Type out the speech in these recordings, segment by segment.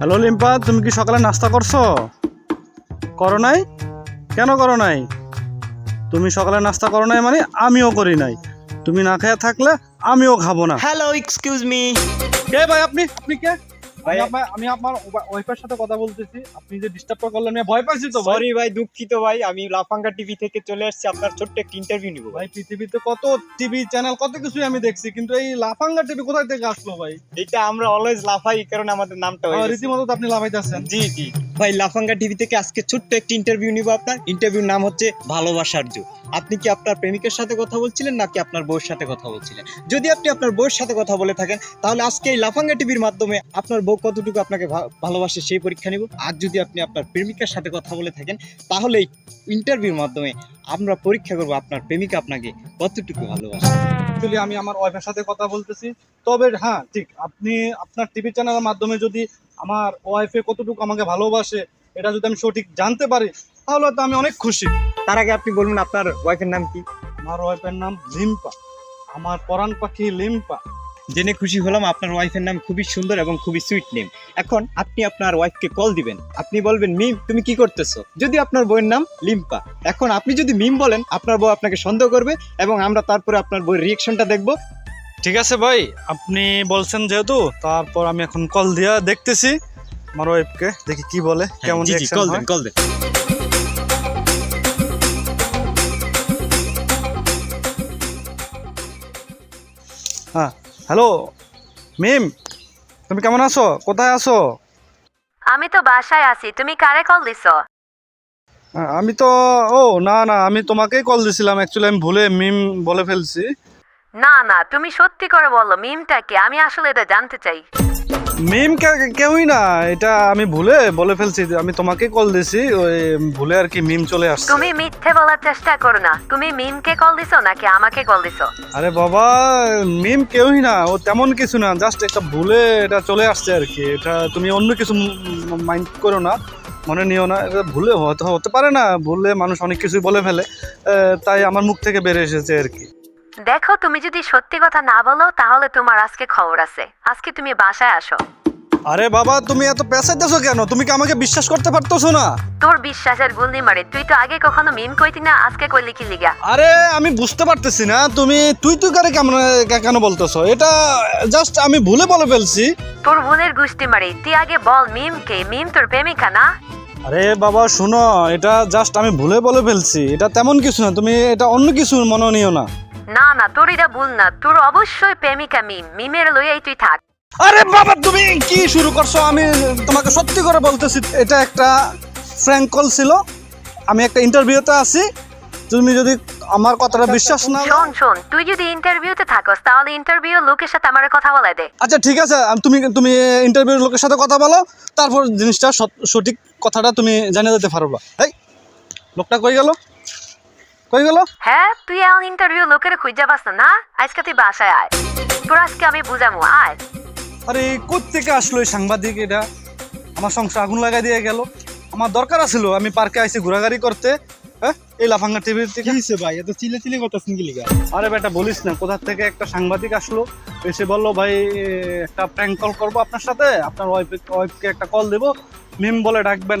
Hello Limpa তুমি কি সকালে নাস্তা করছ? করো নাই? কেন করো নাই? তুমি সকালে নাস্তা করো নাই মানে আমিও করি নাই। তুমি না খেয়ে থাকলে আমিও খাব না। হ্যালো এক্সকিউজ মি কে ভাই আপনি? আপনি কে? ভাই- আমি আপনার- ওয়াইফের সাথে কথা বলতেছি। আপনি যে ডিস্টার্ব করলেন আমি ভয় পাইছি তো সরি ভাই দুঃখিত ভাই আমি লাফাঙ্গা টিভি থেকে চলে আসছি আপনার ছোট্ট একটা ইন্টারভিউ নিব ভাই পৃথিবীতে কত টিভি চ্যানেল কত কিছুই আমি দেখছি কিন্তু এই লাফাঙ্গা টিভি কোথায় থেকে আসলো ভাই? এটা আমরা অলওয়েজ লাফাই কারণে আমাদের নামটা রীতিমতো আপনি লাফাইতেছেন। জি জি। ভাই, লাফাঙ্গা টিভি থেকে আজকে ছোট্ট একটি ইন্টারভিউ নিব আপনার। ইন্টারভিউর নাম হচ্ছে ভালোবাসার যুগ আপনি কি আপনার প্রেমিকের সাথে কথা বলছিলেন নাকি আপনার বউয়ের সাথে কথা বলছিলেন? যদি আপনি আপনার বউয়ের সাথে কথা বলে থাকেন, তাহলে আজকে এই লাফাঙ্গা টিভির মাধ্যমে আপনার বউ কতটুকু আপনাকে ভালোবাসে সেই পরীক্ষা নিব। আর যদি আপনি আপনার প্রেমিকার সাথে কথা বলে থাকেন, তাহলে এই ইন্টারভিউর মাধ্যমে আমরা পরীক্ষা করব আপনার প্রেমিকা আপনাকে কতটুকু ভালোবাসে। অ্যাকচুয়ালি আমি আমার ওয়াইফের সাথে কথা বলতেছি। তবে হ্যাঁ ঠিক আপনি আপনার টিভি চ্যানেলের মাধ্যমে যদি আমার ওয়াইফে কতটুকু আমাকে ভালোবাসে এটা যদি আমি সঠিক জানতে পারি তাহলে তো আমি অনেক খুশি। তার আগে আপনি বলুন আপনার ওয়াইফের নাম কি? আমার ওয়াইফের নাম লিম্পা। আমার পরাণ পাখি লিম্পা। জেনে খুশি হলাম আপনার ওয়াইফের নাম খুবই সুন্দর এবং খুবই সুইট নেম এখন আপনি আপনার ওয়াইফকে কল দিবেন। আপনি বলবেন মিম তুমি কি করতেছো? যদি আপনার বইয়ের নাম লিম্পা। এখন আপনি যদি মিম বলেন আপনার বউ আপনাকে সন্দেহ করবে এবং আমরা তারপরে আপনার বইয়ের রিয়েকশনটা দেখব। ঠিক আছে ভাই আপনি বলছেন যেহেতু তারপর আমি এখন কল দিয়া দেখতেছি আমার ওয়াইফকে দেখি কি বলে কেমন কল দেন কল দেন। হ্যাঁ হ্যালো মিম তুমি কেমন আছো? কোথায় আছো? আমি তো বাসায় আছি তুমি কারে কল দিছো? আমি তো ও না না আমি তোমাকেই কল দিছিলাম অ্যাকচুয়ালি আমি ভুলে মিম বলে ফেলছি। না না তুমি সত্যি করে বলো মিমটা কি? আমি আসলে এটা জানতে চাই। মিম কেউই না এটা আমি ভুলে বলে ফেলছি আমি তোমাকেই কল দিছি ওই ভুলে আর কি মিম চলে আসছে। তুমি মিথ্যে বলার চেষ্টা করো না তুমি মিমকে কল দিছো নাকি আমাকে কল দিছো? আরে বাবা মিম কেউই না ও তেমন কিছু না জাস্ট একটা ভুলে এটা চলে আসছে আর কি এটা তুমি অন্য কিছু মাইন্ড করো না মনে নিও না এটা ভুলে হতে হতে পারে না ভুলে মানুষ অনেক কিছুই বলে ফেলে তাই আমার মুখ থেকে বেড়ে এসেছে আর কি। দেখো তুমি যদি সত্যি কথা না বলো তাহলে তোমার আজকে খবর আছে আজকে তুমি বাসায় আসো। আরে বাবা তুমি এত পেঁচাইতেছো কেন? তুমি কি আমাকে বিশ্বাস করতে পারতেছো না? তোর বিশ্বাসের গুন্দি মারে। তুই তো আগে কখনো মিম কইতি না আজকে কইলি কি লিগা? আরে আমি বুঝতে পারতেছি না। তুমি তুই তুই করে কেমন কেন বলতেছো? এটা জাস্ট আমি ভুলে বলে ফেলছি। তোর বোনের গুষ্টি মারি। তুই আগে বল মিম কে? মিম তোর প্রেমিকা না? আরে বাবা শোনো এটা জাস্ট আমি ভুলে বলে ফেলছি। এটা তেমন কিছু না। তুমি এটা অন্য কিছু মনে নিও না। না না তোর এটা ভুল না। তোর অবশ্যই প্রেমিকা মিম। মিমের লইয়াই তুই থাক। আরে বাবা তুমি কি শুরু করছ? আমি তোমাকে সত্যি করে বলতেছি এটা একটা ফ্র্যাঙ্ক কল ছিল। আমি একটা ইন্টারভিউতে আছি। তুমি যদি আমার কথাটা বিশ্বাস না শোন শোন তুই যদি ইন্টারভিউতে থাকস তাহলে ইন্টারভিউ লোকের সাথে আমার কথা বলাই দে। আচ্ছা ঠিক আছে তুমি তুমি ইন্টারভিউর লোকের সাথে কথা বলো তারপর জিনিসটা সঠিক কথাটা তুমি জানিয়ে দিতে পারবা। এই লোকটা কই গেল? কই গেল? হ্যাঁ তুই এখন ইন্টারভিউ লোকের খুঁজে পাস না? আজকে তুই বাসায় আয়। তোর আজকে আমি বুঝামু আয়। আরে কোথেকে আসলো এই সাংবাদিক এটা? আমার সংসার আগুন লাগাই দিয়ে গেল। আমার দরকার আছিল আমি পার্কে আইছি ঘোরাঘুরি করতে। হ্যাঁ এই লাফাঙ্গা টিভির থেকে ভাই? এত চিলে চিলে করতেছেন কি লিগা? আরে বেটা বলিস না কোথা থেকে একটা সাংবাদিক আসলো? এসে বলল ভাই একটা প্র্যাঙ্ক কল করব আপনার সাথে। আপনার ওয়াইফ ওয়াইফকে একটা কল দেবো। মিম বলে ডাকবেন।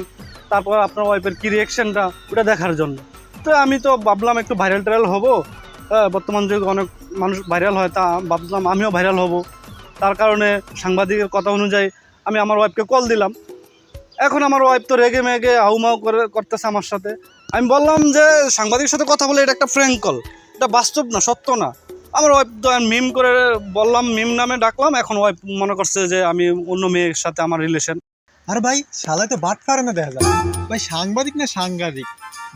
তারপর আপনার ওয়াইফের কী রিয়েকশনটা ওটা দেখার জন্য। তো আমি তো ভাবলাম একটু ভাইরাল টাইরাল হব। হ্যাঁ, বর্তমান যুগে অনেক মানুষ ভাইরাল হয় তা ভাবলাম আমিও ভাইরাল হব। তার কারণে সাংবাদিকের কথা অনুযায়ী আমি আমার ওয়াইফকে কল দিলাম। এখন আমার ওয়াইফ তো রেগে মেগে হাউমাউ করে করতেছে আমার সাথে। আমি বললাম যে সাংবাদিকের সাথে কথা বলে এটা একটা ফ্র্যাঙ্ক কল এটা বাস্তব না সত্য না। আমার ওয়াইফ তো আমি মিম করে বললাম মিম নামে ডাকলাম। এখন ওয়াইফ মনে করছে যে আমি অন্য মেয়ের সাথে আমার রিলেশন আর ভাই শালায় তো বাট কারণে দেখা যায়। ভাই সাংবাদিক না সাংবাদিক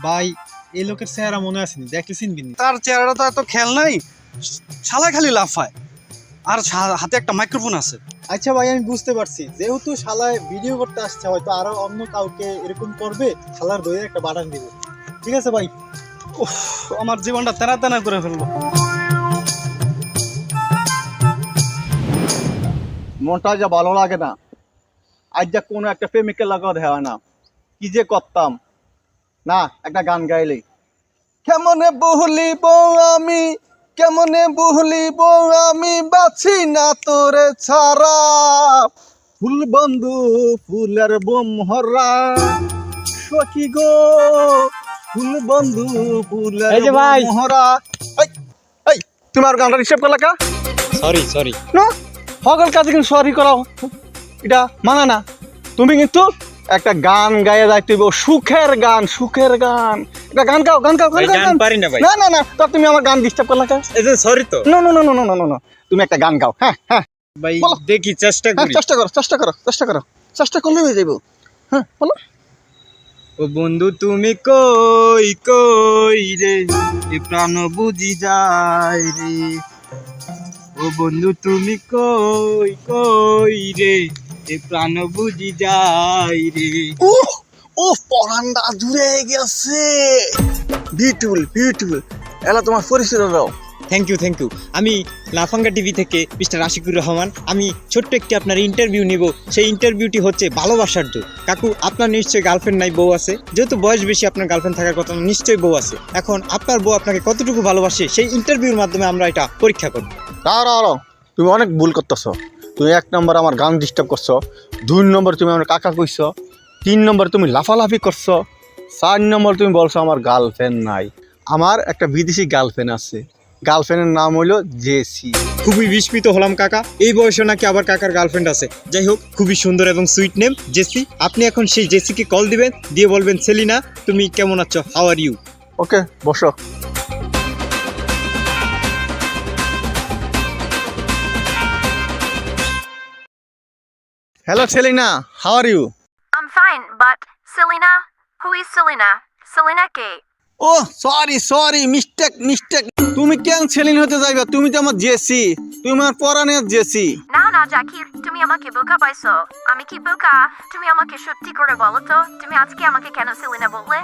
ভাই এই লোকের চেহারা মনে আছে নি? দেখলে চিনবি নি? তার চেহারাটা তো এত খেয়াল নাই। শালা খালি লাফায়। আর হাতে একটা মাইক্রোফোন আছে। আচ্ছা ভাই আমি বুঝতে পারছি। যেহেতু শালায় ভিডিও করতে আসছে হয়তো আরও অন্য কাউকে এরকম করবে শালার দইয়ে একটা বাটান দিবে। ঠিক আছে ভাই? উফ আমার জীবনটা তেনা তেনা করে ফেলল। মনটা যা ভালো লাগে না। আজ যা কোনো একটা প্রেমিকের লাগাও দেওয়া না। কি যে করতাম। না একটা গান গাইলেই কেমনে বহলিব আমি? কেমনে বহলিব আমি? বাছি না তোরে ছাড়া। ফুল বন্ধু ফুলের বোমহরা সখী গো ফুল বন্ধু ফুলের এই যে ভাই। বোমহরা এই এই তোমার গানটা রিসেভ করলা কা? সরি সরি না? সকল কাজে কিন্তু সরি করাও। এটা মানা না। তুমি কিন্তু একটা গান গায়ে যাইতে হইব, সুখের গান সুখের গান। এটা গান গাও গান গাও গান গাও গান। পারি না ভাই। না না না তো তুমি আমার গান ডিস্টার্ব করলা কা এই যে সরি তো। না না না না না না না তুমি একটা গান গাও হ্যাঁ হ্যাঁ। ভাই দেখি চেষ্টা হ্যাঁ করি। চেষ্টা করো চেষ্টা করো চেষ্টা করো। চেষ্টা করলে হয়ে যাইব। হ্যাঁ বলো। ও বন্ধু তুমি কই কই রে? এ প্রাণ বুঝি যায় রে। ও বন্ধু তুমি কই কই রে? এ প্রাণ বুঝি যায় রে। ও পরান্ডা জুড়ে গেছে। বিউটিফুল বিউটিফুল এলা তোমার পরিচয় দাও। থ্যাংক ইউ থ্যাংক ইউ আমি লাফাঙ্গা টিভি থেকে মিস্টার আশিকুর রহমান। আমি ছোট্ট একটি আপনার ইন্টারভিউ নিব। সেই ইন্টারভিউটি হচ্ছে ভালোবাসার জন্য কাকু আপনার নিশ্চয়ই গার্লফ্রেন্ড নাই বউ আছে। যেহেতু বয়স বেশি আপনার গার্লফ্রেন্ড থাকার কথা নিশ্চয়ই বউ আছে। এখন আপনার বউ আপনাকে কতটুকু ভালোবাসে সেই ইন্টারভিউর মাধ্যমে আমরা এটা পরীক্ষা করব। দাঁড়াও তুমি অনেক ভুল করতেছ। তুমি এক নম্বর আমার গান ডিস্টার্ব করছ। দুই নম্বর তুমি আমার কাকা কইছো। তিন নম্বর তুমি লাফালাফি করছ চার নম্বর তুমি বলছো আমার গার্লফ্রেন্ড নাই। আমার একটা বিদেশি গার্লফ্রেন্ড আছে গার্লফ্রেন্ডের নাম হলো জেসি। খুবই বিস্মিত হলাম কাকা এই বয়সে নাকি আবার কাকার গার্লফ্রেন্ড আছে। যাই হোক খুবই সুন্দর এবং সুইট নেম জেসি। আপনি এখন সেই জেসিকে কল দিবেন দিয়ে বলবেন সেলিনা তুমি কেমন আছো? হাউ আর ইউ ওকে বসো। Hello Selena how are you fine, but Selena? Who is Selena? Selena কে? ও সরি সরি মিস্টেক মিস্টেক তুমি কেন সেলিন হতে যাইবা? তুমি তো আমার জেসি। তুমি আমার পরানের জেসি। না না জাকির তুমি আমাকে বোকা পাইছো। আমি কি বোকা? তুমি আমাকে সত্যি করে বলো তো তুমি আজকে আমাকে কেন সেলিনা বললে?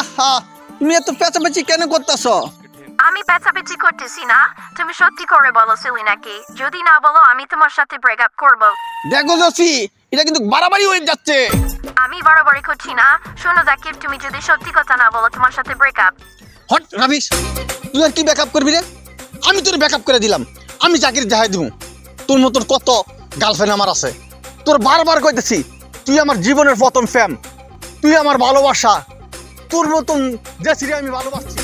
আহা তুমি এত পেঁচাপেচি কেন করতেছ? আমি পেঁচাপেচি করতেছি না তুমি সত্যি করে বলো সেলিনা কি যদি না বলো আমি তোমার সাথে ব্রেকআপ করব। দেখো জেসি এটা কিন্তু বাড়াবাড়ি হয়ে যাচ্ছে। আমি বাড়াবাড়ি করছি না। শোনো জাকির, তুমি যদি সত্যি কথা না বলো, তোমার সাথে ব্রেকআপ হট রাবিশ তুই আর কি ব্যাকআপ করবি রে? আমি তোর ব্যাকআপ করে দিলাম। আমি চাকরি দেখাই দিব তোর মতন কত গার্লফ্রেন্ড আমার আছে। তোর বারবার কইতেছি, তুই আমার জীবনের প্রথম ফ্যাম তুই আমার ভালোবাসা। তোর মতন জেসিরে আমি ভালোবাসছি